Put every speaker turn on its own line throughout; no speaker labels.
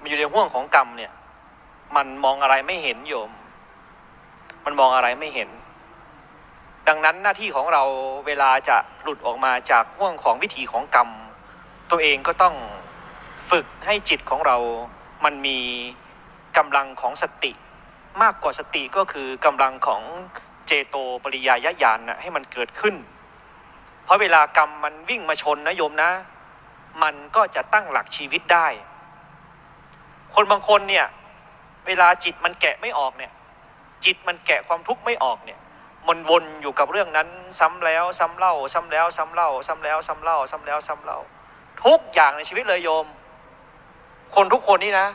มันอยู่ในห่วงของกรรมเนี่ย มันมองอะไรไม่เห็นโยม มันมองอะไรไม่เห็น ดังนั้นหน้าที่ของเราเวลาจะหลุดออกมาจากห่วงของวิถีของกรรม ตัวเองก็ต้องฝึกให้จิตของเรา มันมีกำลังของสติ มากกว่าสติก็คือกำลังของเจโตปริยายญาณนะให้มันเกิดขึ้น เพราะเวลากรรมมันวิ่งมาชนนะโยมนะ มันก็จะตั้งหลักชีวิตได้ คนบางคนเนี่ย เวลาจิตมันแกะไม่ออกเนี่ย จิตมันแกะความทุกข์ไม่ออกเนี่ยมันวนอยู่กับเรื่องนั้นซ้ำแล้วซ้ำเล่า ซ้ำแล้วซ้ำเล่า ซ้ำแล้วซ้ำเล่า ซ้ำแล้วซ้ำเล่า ทุกอย่างในชีวิตเลยโยม คนทุกคนนี่นะ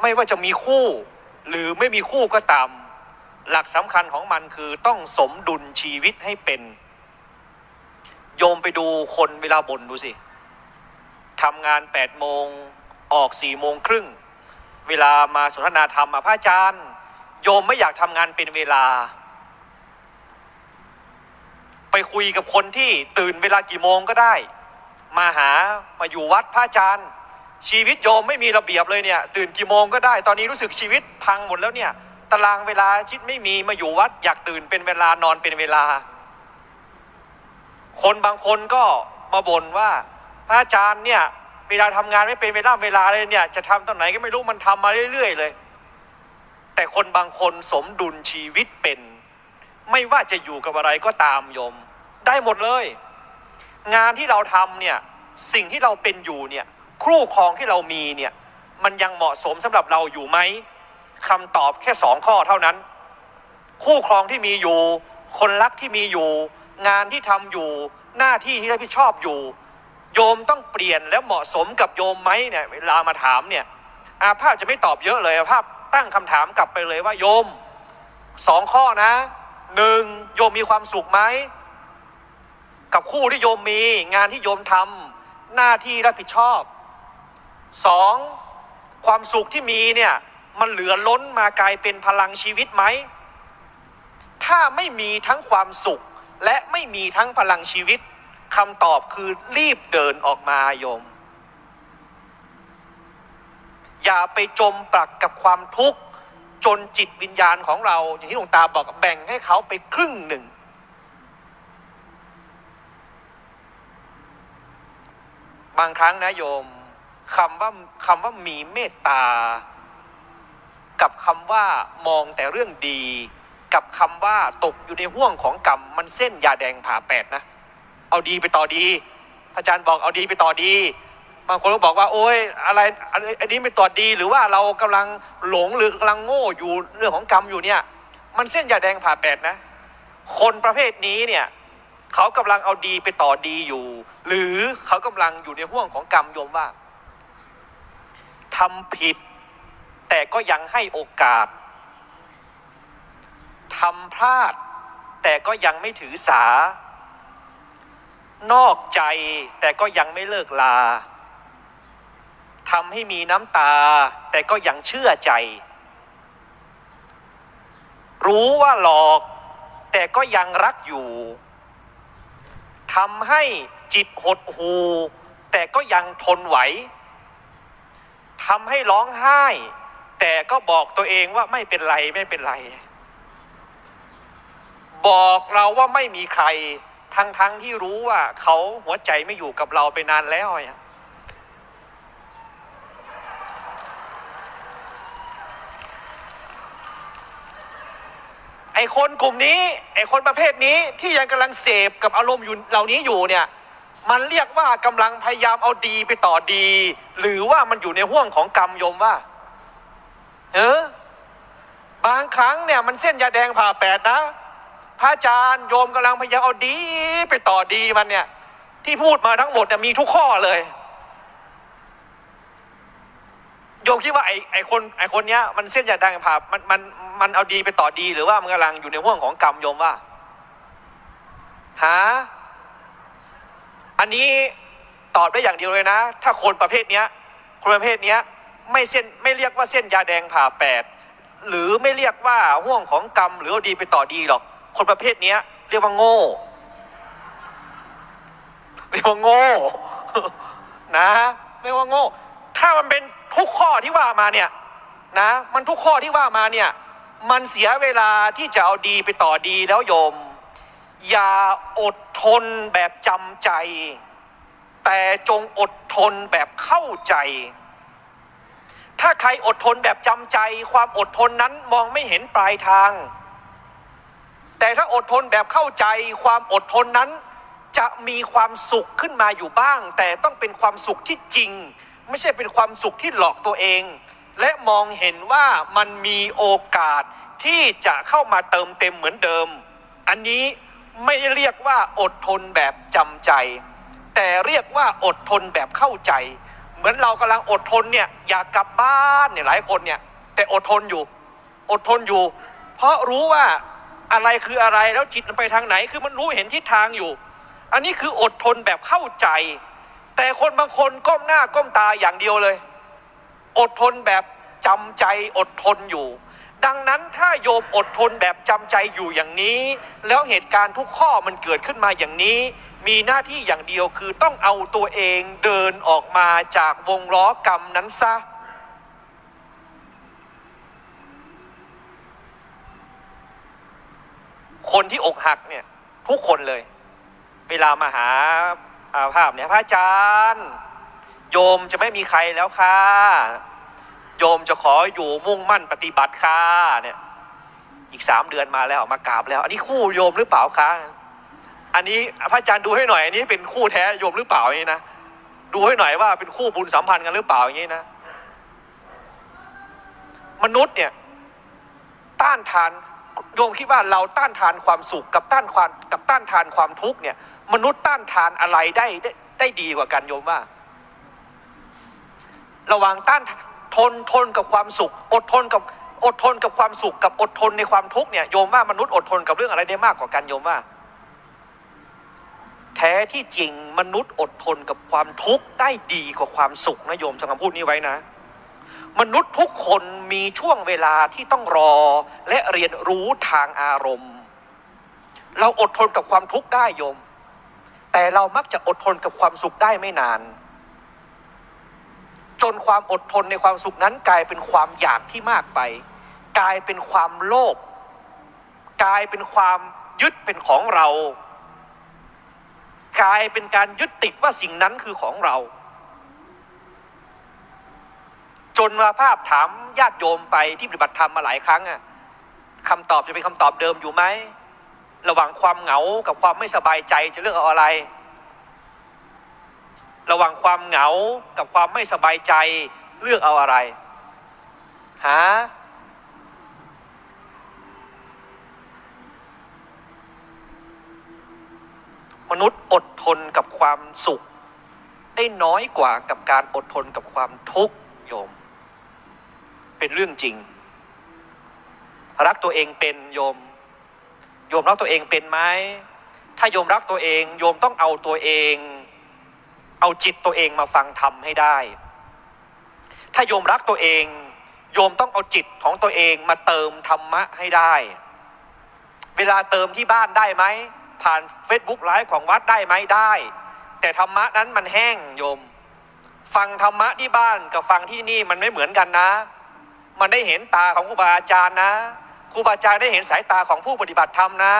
ไม่ว่าจะมีคู่ หรือไม่มีคู่ก็ตาม หลักสำคัญของมันคือต้องสมดุลชีวิตให้เป็น โยมไปดูคนเวลาบ่นดูสิทำงาน8ปดโมง ออก4ี่โมงครึ่ง เวลามาสนทนาธรรมพระอาจารย์ โยมไม่อยากทำงานเป็นเวลา ไปคุยกับคนที่ตื่นเวลากี่โมงก็ได้ มาหามาอยู่วัดพระอาจารย์ ชีวิตโยมไม่มีระเบียบเลยเนี่ย ตื่นกี่โมงก็ได้ ตอนนี้รู้สึกชีวิตพังหมดแล้วเนี่ย ตารางเวลาชิดไม่มีมาอยู่วัด อยากตื่นเป็นเวลานอนเป็นเวลา คนบางคนก็มาบ่นว่าพระอาจารย์เนี่ย เวลาทำงานไม่เป็นเวลาเวลาเลยเนี่ย จะทำตอนไหนก็ไม่รู้มันทำมาเรื่อยๆเลย แต่คนบางคนสมดุลชีวิตเป็น ไม่ว่าจะอยู่กับอะไรก็ตามโยม ได้หมดเลย งานที่เราทำเนี่ยสิ่งที่เราเป็นอยู่เนี่ยครู่ครองที่เรามีเนี่ยมันยังเหมาะสมสำหรับเราอยู่ไหมคำตอบแค่สองข้อเท่านั้น คู่ครองที่มีอยู่ คนรักที่มีอยู่ งานที่ทำอยู่ หน้าที่ที่รับผิดชอบอยู่ โยมต้องเปลี่ยนแล้วเหมาะสมกับโยมไหมเนี่ยเวลามาถามเนี่ยอาภาพจะไม่ตอบเยอะเลยอาภาพตั้งคำถามกลับไปเลยว่าโยมสองข้อนะหนึ่งโยมมีความสุขไหมกับคู่ที่โยมมีงานที่โยมทำหน้าที่รับผิดชอบสองความสุขที่มีเนี่ยมันเหลือล้นมากลายเป็นพลังชีวิตไหม ถ้าไม่มีทั้งความสุขและไม่มีทั้งพลังชีวิต คำตอบคือรีบเดินออกมาโยม อย่าไปจมปลักกับความทุกข์ จนจิตวิญญาณของเรา อย่างที่หลวงตาบอกแบ่งให้เขาไปครึ่งหนึ่ง บางครั้งนะโยมคำว่าคำว่ามีเมตตา กับคำว่ามองแต่เรื่องดี กับคำว่าตกอยู่ในห่วงของกรรมมันเส้นยาแดงผ่าแปดนะ เอาดีไปต่อดี อาจารย์บอกเอาดีไปต่อดี บางคนก็บอกว่า โอ้ยอะไรอันอันนี้ไม่ต่อดี หรือว่าเรากำลังหลงหรือกำลังโง่อยู่เรื่องของกรรมอยู่เนี่ย มันเส้นยาแดงผ่าแปดนะ คนประเภทนี้เนี่ยเขากำลังเอาดีไปต่อดีอยู่ หรือเขากำลังอยู่ในห่วงของกรรมโยมว่าทำผิด แต่ก็ยังให้โอกาสทำพลาด แต่ก็ยังไม่ถือสา นอกใจแต่ก็ยังไม่เลิกลาทำให้มีน้ำตา แต่ก็ยังเชื่อใจ รู้ว่าหลอก แต่ก็ยังรักอยู่ทำให้จิตหดหู แต่ก็ยังทนไหวทำให้ร้องไห้ แต่ก็บอกตัวเองว่าไม่เป็นไรไม่เป็นไร บอกเราว่าไม่มีใคร ทั้งทั้งที่รู้ว่าเขาหัวใจไม่อยู่กับเราไปนานแล้วอะไอคนกลุ่มนี้ ไอคนประเภทนี้ที่ยังกำลังเสพกับอารมณ์อยู่เหล่านี้อยู่เนี่ย มันเรียกว่ากำลังพยายามเอาดีไปต่อดี หรือว่ามันอยู่ในห่วงของกรรมโยมว่า เออบางครั้งเนี่ยมันเส้นยาแดงผ่าแปดนะ พระอาจารย์โยมกำลังพยายามเอาดีไปต่อดีมันเนี่ย ที่พูดมาทั้งหมดเนี่ยมีทุกข้อเลย โยมคิดว่าไอ้ไอ้คนไอ้คนเนี้ยมันเส้นยาแดงผ่ามันมันมันเอาดีไปต่อดีหรือว่ามันกำลังอยู่ในห่วงของกรรมโยมว่าหาอันนี้ตอบได้อย่างเดียวเลยนะ ถ้าคนประเภทเนี้ย คนประเภทเนี้ยไม่เส้นไม่เรียกว่าเส้นยาแดงผ่าแปดหรือไม่เรียกว่าห่วงของกรรมหรือเอาดีไปต่อดีหรอก คนประเภทเนี้ย เรียกว่าโง่เรียกว่าโง่ นะเรียกว่าโง่ ถ้ามันเป็นทุกข้อที่ว่ามาเนี่ย นะ มันทุกข้อที่ว่ามาเนี่ย มันเสียเวลาที่จะเอาดีไปต่อดีแล้วโยม อย่าอดทนแบบจำใจ แต่จงอดทนแบบเข้าใจ ถ้าใครอดทนแบบจำใจ ความอดทนนั้นมองไม่เห็นปลายทาง แต่ถ้าอดทนแบบเข้าใจความอดทนนั้น จะมีความสุขขึ้นมาอยู่บ้าง แต่ต้องเป็นความสุขที่จริง ไม่ใช่เป็นความสุขที่หลอกตัวเอง และมองเห็นว่ามันมีโอกาสที่จะเข้ามาเติมเต็มเหมือนเดิม อันนี้ไม่เรียกว่าอดทนแบบจำใจ แต่เรียกว่าอดทนแบบเข้าใจ เหมือนเรากำลังอดทนเนี่ยอยากกลับบ้านเนี่ยหลายคนเนี่ยแต่อดทนอยู่ อดทนอยู่ เพราะรู้ว่า อะไรคืออะไรแล้วจิตมันไปทางไหน คือมันรู้เห็นทิศทางอยู่ อันนี้คืออดทนแบบเข้าใจ แต่คนบางคนก้มหน้าก้มตาอย่างเดียวเลย อดทนแบบจำใจอดทนอยู่ ดังนั้นถ้าโยมอดทนแบบจำใจอยู่อย่างนี้ แล้วเหตุการณ์ทุกข้อมันเกิดขึ้นมาอย่างนี้ มีหน้าที่อย่างเดียวคือต้องเอาตัวเองเดินออกมาจากวงล้อกรรมนั้นซะ คนที่อกหักเนี่ย ทุกคนเลย เวลามาหาอาภาพเนี่ยพระอาจารย์ โยมจะไม่มีใครแล้วค่ะ โยมจะขออยู่มุ่งมั่นปฏิบัติค่ะเนี่ย อีกสามเดือนมาแล้วมากราบแล้ว อันนี้คู่โยมหรือเปล่าคะอันนี้พระอาจารย์ดูให้หน่อย อันนี้เป็นคู่แท้โยมหรือเปล่าอย่างนี้นะดูให้หน่อยว่าเป็นคู่บุญสัมพันธ์กันหรือเปล่าอย่างนี้นะ มนุษย์เนี่ย ต้านทาน โยมคิดว่าเราต้านทานความสุขกับต้านความกับต้านทานความทุกข์เนี่ย มนุษย์ต้านทานอะไรได้ได้ได้ดีกว่ากันโยมว่า ระหว่างต้านทนทนกับความสุข อดทนกับอดทนกับความสุขกับอดทนในความทุกข์เนี่ยโยมว่ามนุษย์อดทนกับเรื่องอะไรได้มากกว่ากันโยมว่า แท้ที่จริงมนุษย์อดทนกับความทุกข์ได้ดีกว่าความสุขนะโยมจำคำพูดนี้ไว้นะ มนุษย์ทุกคนมีช่วงเวลาที่ต้องรอและเรียนรู้ทางอารมณ์ เราอดทนกับความทุกข์ได้โยม แต่เรามักจะอดทนกับความสุขได้ไม่นาน จนความอดทนในความสุขนั้นกลายเป็นความอยากที่มากไป กลายเป็นความโลภกลายเป็นความยึดเป็นของเรา กลายเป็นการยึดติดว่าสิ่งนั้นคือของเรา จนมาภาพถามญาติโยมไปที่ปฏิบัติธรรมมาหลายครั้งอะคำตอบจะเป็นคำตอบเดิมอยู่ไหมระหว่างความเหงากับความไม่สบายใจจะเลือกเอาอะไร ระหว่างความเหงากับความไม่สบายใจเลือกเอาอะไรฮะมนุษย์อดทนกับความสุข ได้น้อยกว่ากับการอดทนกับความทุกข์โยม เป็นเรื่องจริง รักตัวเองเป็นโยม โยมรักตัวเองเป็นไหมถ้าโยมรักตัวเอง โยมต้องเอาตัวเอง เอาจิตตัวเองมาฟังธรรมให้ได้ ถ้าโยมรักตัวเอง โยมต้องเอาจิตของตัวเองมาเติมธรรมะให้ได้ เวลาเติมที่บ้านได้ไหม ผ่าน Facebook ไลฟ์ของวัดได้ไหมได้ แต่ธรรมะนั้นมันแห้งโยม ฟังธรรมะที่บ้านกับฟังที่นี่มันไม่เหมือนกันนะ มันได้เห็นตาของครูบาอาจารย์นะครูบาอาจารย์ได้เห็นสายตาของผู้ปฏิบัติธรรมนะ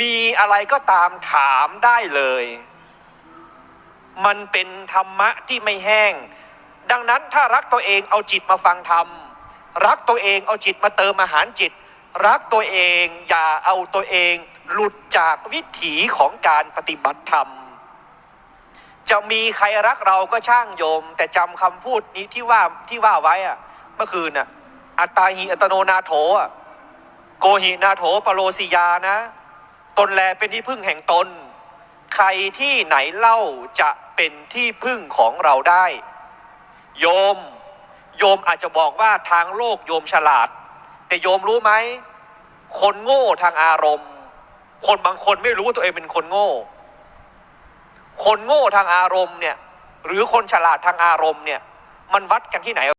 มีอะไรก็ตามถามได้เลย มันเป็นธรรมะที่ไม่แห้ง ดังนั้นถ้ารักตัวเองเอาจิตมาฟังธรรม รักตัวเองเอาจิตมาเติมอาหารจิต รักตัวเองอย่าเอาตัวเอง หลุดจากวิถีของการปฏิบัติธรรม จะมีใครรักเราก็ช่างโยม แต่จำคำพูดนี้ที่ว่าที่ว่าไว้อะ เมื่อคืนน่ะ อัตตาหิอัตโนนาโถอะโกหินาโถปโรสิยานะ ตนแลเป็นที่พึ่งแห่งตน ใครที่ไหนเล่าจะเป็นที่พึ่งของเราได้ โยม โยมอาจจะบอกว่าทางโลกโยมฉลาด แต่โยมรู้ไหม คนโง่ทางอารมณ์ คนบางคนไม่รู้ว่าตัวเองเป็นคนโง่ คนโง่ทางอารมณ์เนี่ย หรือคนฉลาดทางอารมณ์เนี่ย มันวัดกันที่ไหน